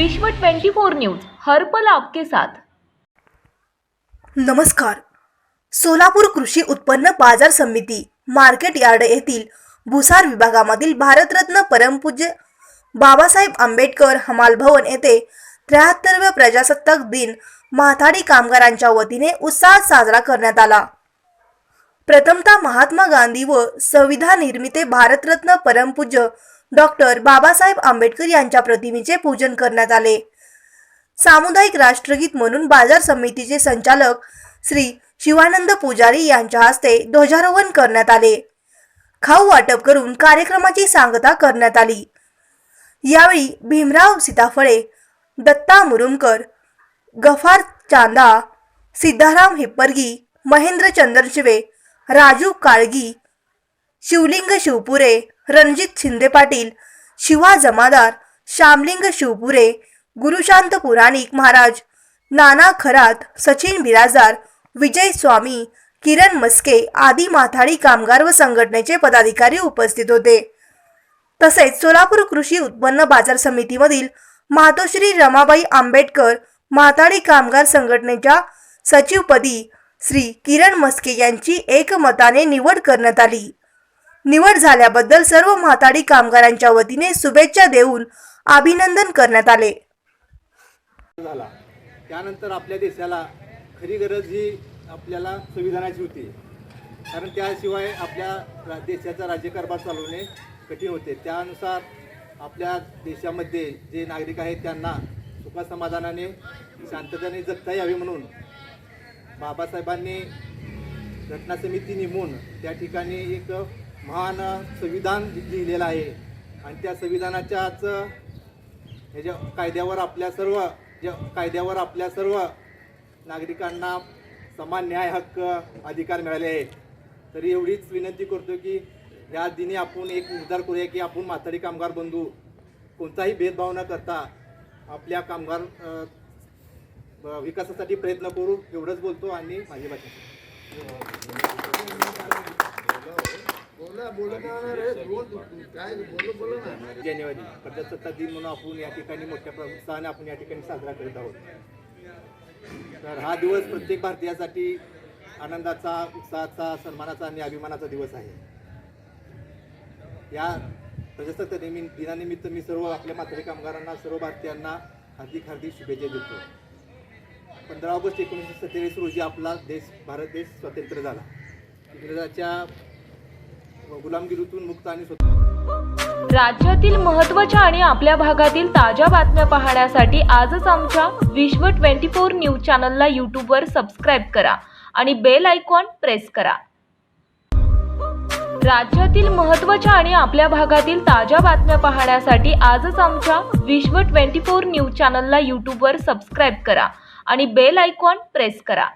विश्व 24 न्यूज हर पल आपके साथ. नमस्कार. सोलापूर कृषी उत्पन्न बाजार समिती मार्केट यार्ड येथील भुसार विभागामधील भारतरत्न परमपूज्य बाबासाहेब आंबेडकर हमाल भवन येथे त्र्याहत्तरव्या प्रजासत्ताक दिन माथाडी कामगारांच्या वतीने उत्साहात साजरा करण्यात आला. प्रथमतः महात्मा गांधी व संविधान निर्मिते भारतरत्न परमपूज्य डॉक्टर बाबासाहेब आंबेडकर यांच्या प्रतिमेचे पूजन करण्यात आले. सामुदायिक राष्ट्रगीत म्हणून बाजार समितीचे संचालक श्री शिवानंद पुजारी यांच्या हस्ते ध्वजारोहण करण्यात आले. खाऊ वाटप करून कार्यक्रमाची सांगता करण्यात आली. यावेळी भीमराव सीताफळे दत्ता मुरुमकर गफार चांदा सिद्धाराम हिप्परगी महेंद्र चंद्रशिवे राजू काळगी शिवलिंग शिवपुरे रणजित शिंदे पाटील शिवा जमादार श्यामलिंग शिवपुरे गुरुशांत पुराणिक महाराज नाना खरात सचिन बिराजदार विजय स्वामी किरण मस्के आदी माथाडी कामगार व संघटनेचे पदाधिकारी उपस्थित होते. तसेच सोलापूर कृषी उत्पन्न बाजार समितीमधील मातोश्री रमाबाई आंबेडकर माथाडी कामगार संघटनेच्या सचिवपदी श्री किरण मस्के यांची एकमताने निवड करण्यात आली. निवड झाल्याबद्दल सर्व म्हाताडी कामगारांच्या वतीने शुभेच्छा देऊन अभिनंदन करण्यात आले. झाला. त्यानंतर आपल्या देशाला खरी गरज ही आपल्याला संविधानाची होती. कारण त्याशिवाय आपल्या देशाचा राज्यकारभार चालवणे कठीण होते. त्यानुसार आपल्या देशामध्ये जे नागरिक आहेत त्यांना सुखासमाधानाने शांततेने जगता यावे म्हणून बाबासाहेबांनी घटना समिती नेमून त्या ठिकाणी एक महान संविधान लिहिलेलं आहे. आणि त्या संविधानाच्याच ह्याच्या कायद्यावर आपल्या सर्व ज्या कायद्यावर आपल्या सर्व नागरिकांना समान न्याय हक्क अधिकार मिळाले आहेत. तरी एवढीच विनंती करतो की या दिनी आपण एक निर्धार करूया की आपण म्हातारी कामगार बंधू. कोणताही भेदभाव न करता आपल्या कामगार ब- विकासासाठी प्रयत्न करू एवढंच बोलतो आणि माझी भाषा जानेवारी प्रजासत्ताक दिन म्हणून आपण या ठिकाणी मोठ्या प्र- उत्साहाने आपण या ठिकाणी साजरा करीत आहोत. तर हा दिवस प्रत्येक भारतीयासाठी आनंदाचा उत्साहाचा सन्मानाचा आणि अभिमानाचा दिवस आहे. या प्रजासत्ताक निमि- दिनानिमित्त मी सर्व आपल्या म्हातारी कामगारांना सर्व भारतीयांना हार्दिक हार्दिक शुभेच्छा देतो. पंधरा ऑगस्ट एकोणीसशे सत्तेचाळीस रोजी आपला देश भारत देश स्वतंत्र झाला. इंग्रजाच्या गुलामगिरीतून मुक्त आणि स्वतंत्र राज्यातील महत्त्वाच्या आणि आपल्या भागातील ताज्या बातम्या पाहण्यासाठी आजच आमच्या विश्व 24 न्यूज चॅनलला यूट्यूबवर सबस्क्राईब करा आणि बेल आयकॉन प्रेस करा. राज्यातील महत्त्वाच्या आणि आपल्या भागातील ताज्या बातम्या पाहण्यासाठी आजच आमच्या विश्व 24 न्यूज चॅनलला यूट्यूबवर सबस्क्राईब करा आणि बेल आयकॉन प्रेस करा.